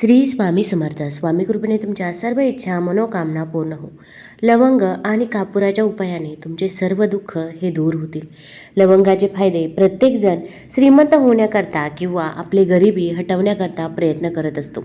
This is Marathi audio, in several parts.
श्री स्वामी समर्थ. स्वामी कृपेने तुमच्या सर्व इच्छा मनोकामना पूर्ण हो. लवंग आणि कापुराच्या उपायाने तुमचे सर्व दुःख हे दूर होतील. लवंगाचे फायदे प्रत्येकजण श्रीमंत होण्याकरता किंवा आपली गरिबी हटवण्याकरता प्रयत्न करत असतो.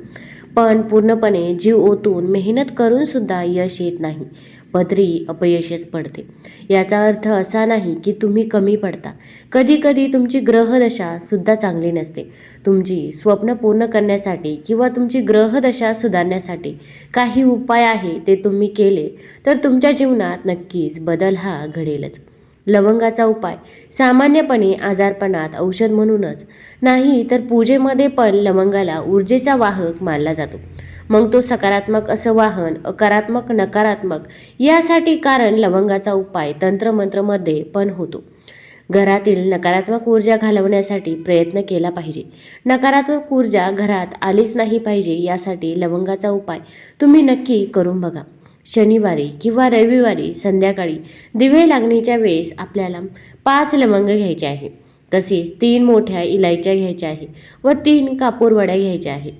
पण पूर्णपणे जीव ओतून मेहनत करूनसुद्धा यश येत नाही. पदरी अपयशच पडते. याचा अर्थ असा नाही की तुम्ही कमी पडता. कधीकधी तुमची ग्रहदशा सुद्धा चांगली नसते. तुमची स्वप्न पूर्ण करण्यासाठी किंवा तुमची ग्रहदशा सुधारण्यासाठी काही उपाय आहे ते तुम्ही केले तर तुमच्या जीवनात नक्कीच बदल हा घडेलच. लवंगाचा उपाय. सामान्यपणे आजारपणात औषध म्हणूनच नाही तर पूजेमध्ये पण लवंगाला ऊर्जेचा वाहक मानला जातो. मग तो सकारात्मक असं वाहन अकारात्मक नकारात्मक यासाठी कारण लवंगाचा उपाय तंत्रमंत्रमध्ये पण होतो. घरातील नकारात्मक ऊर्जा घालवण्यासाठी प्रयत्न केला पाहिजे. नकारात्मक ऊर्जा घरात आलीच नाही पाहिजे यासाठी लवंगाचा उपाय तुम्ही नक्की करून बघा. शनिवारी किंवा रविवारी संध्याकाळी दिवे लागणीच्या वेळेस आपल्याला पाच लवंग घ्यायचे आहे. तसेच तीन मोठ्या इलायच्या घ्यायच्या आहे व तीन कापूरवड्या घ्यायच्या आहे.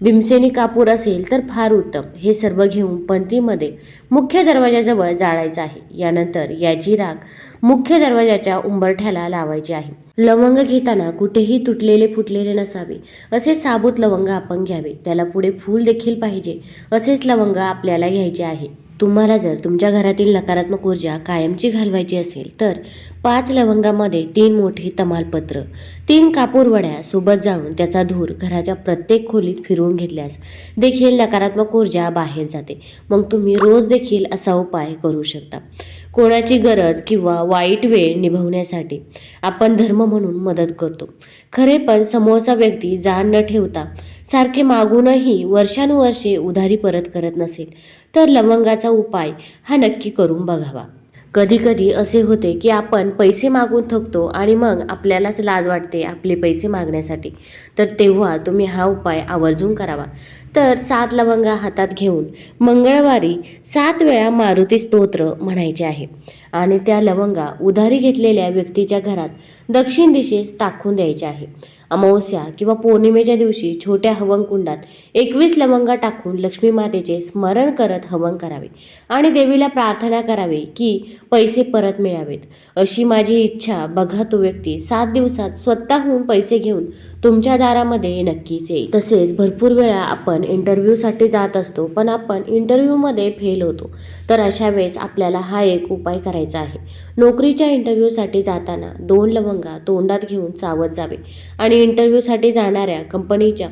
भीमसेनी कापूर असेल तर फार उत्तम. हे सर्व घेऊन पंथीमध्ये मुख्य दरवाजाजवळ जाळायचं आहे. यानंतर याची राख मुख्य दरवाजाच्या उंबरठ्याला लावायची आहे. लवंग घेताना कुठेही तुटलेले फुटलेले नसावे असे साबूत लवंग आपण घ्यावे. त्याला पुढे फूल देखील पाहिजे असेच लवंग आपल्याला घ्यायचे आहे. तुम्हाला जर तुमच्या घरातील नकारात्मक ऊर्जा कायमची घालवायची असेल तर पाच लवंगामध्ये तीन मोठी तमालपत्र तीन कापूरवड्या सोबत जाळून त्याचा धूर घराच्या प्रत्येक खोलीत फिरवून घेतल्यास देखील नकारात्मक ऊर्जा बाहेर जाते. मग तुम्ही रोज देखील असा उपाय करू शकता. कोणाची गरज किंवा वाईट वेळ निभवण्यासाठी आपण धर्म म्हणून मदत करतो. खरे पण समोरचा व्यक्ती जाण न ठेवता सारखे मागूनही वर्षानुवर्षे उधारी परत करत नसेल तर लवंगाचा उपाय हा नक्की करून बघावा. कधीकधी असे होते की आपण पैसे मागून थकतो आणि मग आपल्यालाच लाज वाटते आपले पैसे मागण्यासाठी. तर तेव्हा तुम्ही हा उपाय आवर्जून करावा. तर सात लवंगा हातात घेऊन मंगळवारी सात वेळा मारुती स्तोत्र म्हणायचे आहे. आणि त्या लवंगा उधारी घेतलेल्या व्यक्तीच्या घरात दक्षिण दिशेस टाकून द्यायचे आहे. अमावस्या किंवा पौर्णिमेच्या दिवशी छोट्या हवनकुंडात एकवीस लवंगा टाकून लक्ष्मी मातेचे स्मरण करत हवन करावे आणि देवीला प्रार्थना करावी की पैसे परत मिळावेत. अशी माझी इच्छा बघा तो व्यक्ती सात दिवसात स्वतःहून पैसे घेऊन तुमच्या दारामध्ये नक्कीच येईल. तसेच भरपूर वेळा आपण इंटरव्ह्यूसाठी जात असतो पण आपण इंटरव्ह्यूमध्ये फेल होतो. तर अशा वेळेस आपल्याला हा एक उपाय करायचा आहे. नोकरीच्या इंटरव्ह्यूसाठी जाताना दोन लवंगा तोंडात घेऊन चावत जावे आणि इंटरव्ह्यूसाठी जाणाऱ्या कंपनीच्या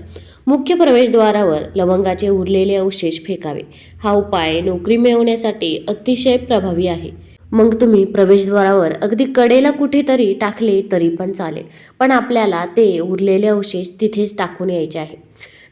मुख्य प्रवेशद्वारावर लवंगाचे उरलेले अवशेष फेकावे. हा उपाय नोकरी मिळवण्यासाठी अतिशय प्रभावी आहे. मग तुम्ही प्रवेशद्वारावर अगदी कडेला कुठेतरी टाकले तरी पण चालेल. पण आपल्याला ते उरलेले अवशेष तिथेच टाकून यायचे आहे.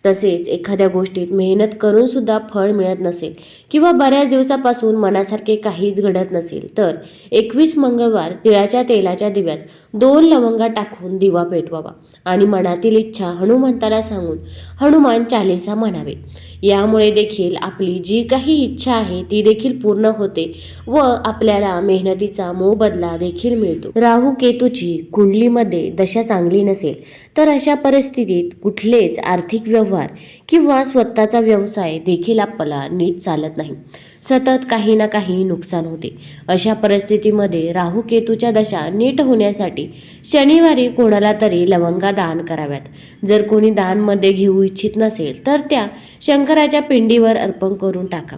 तसेच एखाद्या गोष्टीत मेहनत करून सुद्धा फळ मिळत नसेल किंवा बऱ्याच दिवसापासून मनासारखे काहीच घडत नसेल तर एकवीस मंगळवार तिळाच्या तेलाच्या दिव्यात दोन लवंगा टाकून दिवा पेटवावा आणि मनातील इच्छा हनुमंताला सांगून हनुमान चालिसा म्हणावे. यामुळे देखील आपली जी काही इच्छा आहे ती देखील पूर्ण होते व आपल्याला मेहनतीचा मोबदला देखील मिळतो. राहू केतूची कुंडलीमध्ये दशा चांगली नसेल तर अशा परिस्थितीत कुठलेच आर्थिक व्यवहार किंवा स्वतःचा व्यवसाय देखील आपला नीट चालत नाही. सतत काही ना काही नुकसान होते. अशा परिस्थितीमध्ये राहू केतूच्या दशा नीट होण्यासाठी शनिवारी कोणाला तरी लवंगा दान कराव्यात. जर कोणी दानमध्ये घेऊ इच्छित नसेल तर त्या शंकराच्या पिंडीवर अर्पण करून टाका.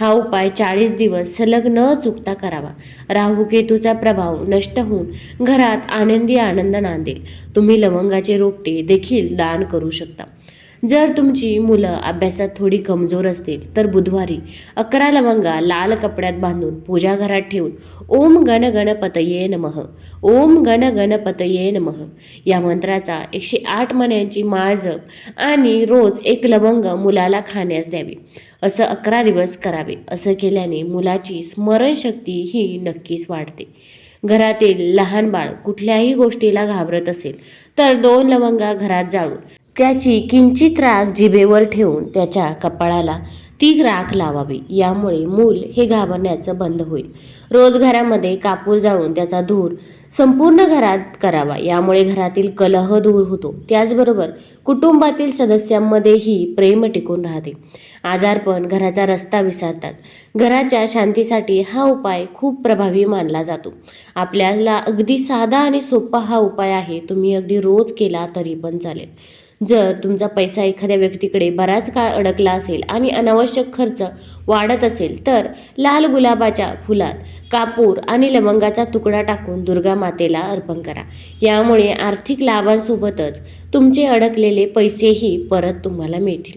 हा उपाय चाळीस दिवस सलग न चुकता करावा. राहू केतूचा प्रभाव नष्ट होऊन घरात आनंदी आनंद नांदेल. तुम्ही लवंगाचे रोपटे देखील दान करू शकता. जर तुमची मुलं अभ्यासात थोडी कमजोर असतील तर बुधवारी अकरा लवंगा लाल कपड्यात बांधून पूजा घरात ठेवून ओम गण गणपतये नमः ओम गण गणपतये नमः या मंत्राचा एकशे आठ मण्यांची माळ जप आणि रोज एक लवंग मुलाला खाण्यास द्यावी. असं अकरा दिवस करावे असं केल्याने मुलाची स्मरणशक्ती ही नक्कीच वाढते. घरातील लहान बाळ कुठल्याही गोष्टीला घाबरत असेल तर दोन लवंगा घरात जाळून त्याची किंचित राग जिभेवर ठेवून त्याच्या कपाळाला ती राख लावावी. यामुळे मूल हे घाबरण्याचं बंद होईल. रोज घरामध्ये कापूर जाळून त्याचा धूर संपूर्ण घरात करावा. यामुळे घरातील कलह दूर होतो. त्याचबरोबर कुटुंबातील सदस्यांमध्येही प्रेम टिकून राहते. आजारपण घराचा रस्ता विसरतात. घराच्या शांतीसाठी हा उपाय खूप प्रभावी मानला जातो. आपल्याला अगदी साधा आणि सोपा हा उपाय आहे. तुम्ही अगदी रोज केला तरी पण चालेल. जर तुमचा पैसा एखाद्या व्यक्तीकडे बराच काळ अडकला असेल आणि अनावश्यक खर्च वाढत असेल तर लाल गुलाबाच्या फुलात कापूर आणि लवंगाचा तुकडा टाकून दुर्गा मातेला अर्पण करा. यामुळे आर्थिक लाभांसोबतच तुमचे अडकलेले पैसेही परत तुम्हाला मिळतील.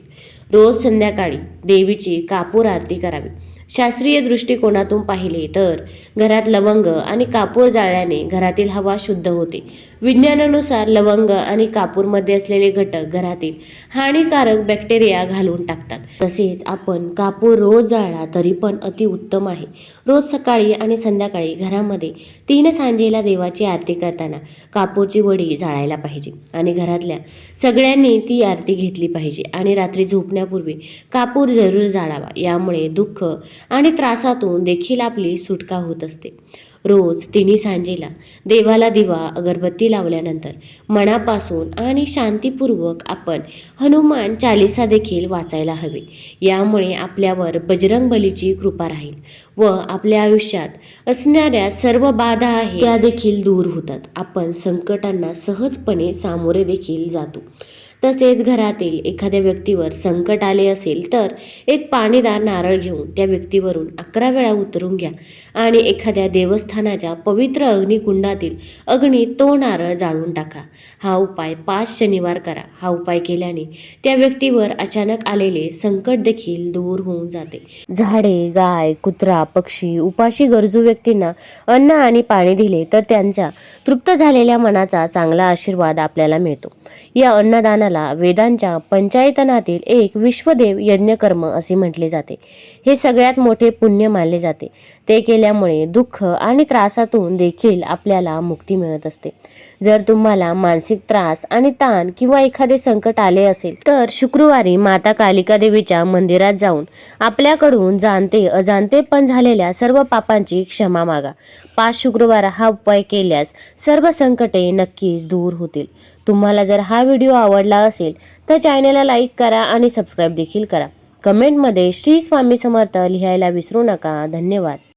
रोज संध्याकाळी देवीची कापूर आरती करावी. शास्त्रीय दृष्टिकोनातून पाहिले तर घरात लवंग आणि कापूर जाळल्याने घरातील हवा शुद्ध होते. विज्ञानानुसार लवंग आणि कापूरमध्ये असलेले घटक घरातील हानिकारक बॅक्टेरिया घालून टाकतात. तसेच आपण कापूर रोज जाळला तरी पण अतिउत्तम आहे. रोज सकाळी आणि संध्याकाळी घरामध्ये तीन सांजेला देवाची आरती करताना कापूरची वडी जाळायला पाहिजे आणि घरातल्या सगळ्यांनी ती आरती घेतली पाहिजे आणि रात्री झोपण्यापूर्वी कापूर जरूर जाळावा. यामुळे दुःख आणि त्रासातून देखील आपली सुटका होत असते. रोज तिन्ही सांजेला देवाला दिवा अगरबत्ती लावल्यानंतर मनापासून आणि शांतीपूर्वक आपण हनुमान चालिसा देखील वाचायला हवे. यामुळे आपल्यावर बजरंग बलीची कृपा राहील व आपल्या आयुष्यात असणाऱ्या सर्व बाधा आहे त्या देखील दूर होतात. आपण संकटांना सहजपणे सामोरे देखील जातो. तसेच घरातील एखाद्या व्यक्तीवर संकट आले असेल तर एक पाणीदार नारळ घेऊन त्या व्यक्तीवरून अकरा वेळा उतरून घ्या. आणि एखाद्या देवस्थानाच्या पवित्र अग्निकुंडातील अग्नी तो नारळ जाळून टाका. हा उपाय पाच शनिवार करा. हा उपाय केल्याने त्या व्यक्तीवर अचानक आलेले संकट देखील दूर होऊन जाते. झाडे गाय कुत्रा पक्षी उपाशी गरजू व्यक्तींना अन्न आणि पाणी दिले तर त्यांचा तृप्त झालेल्या मनाचा चांगला आशीर्वाद आपल्याला मिळतो. या अन्नदानाला वेदांच्या पंचायतनातील एक विश्वदेव यज्ञकर्म असे म्हटले जाते. हे सगळ्यात मोठे पुण्य मानले जाते. ते केल्यामुळे दुःख आणि त्रासातून देखील आपल्याला मुक्ती मिळत असते. जर तुम्हाला मानसिक त्रास आणि ताण किंवा एखादे संकट आले असेल तर शुक्रवारी माता कालिका देवीच्या मंदिरात जाऊन आपल्याकडून जाणते अजाणते पण झालेल्या सर्व पापांची क्षमा मागा. पाच शुक्रवार हा उपाय केल्यास सर्व संकटे नक्कीच दूर होतील. तुम्हाला जर हा व्हिडिओ आवडला असेल तर चॅनलला लाईक करा आणि सबस्क्राईब देखील करा. कमेंटमध्ये श्री स्वामी समर्थ लिहायला विसरू नका. धन्यवाद.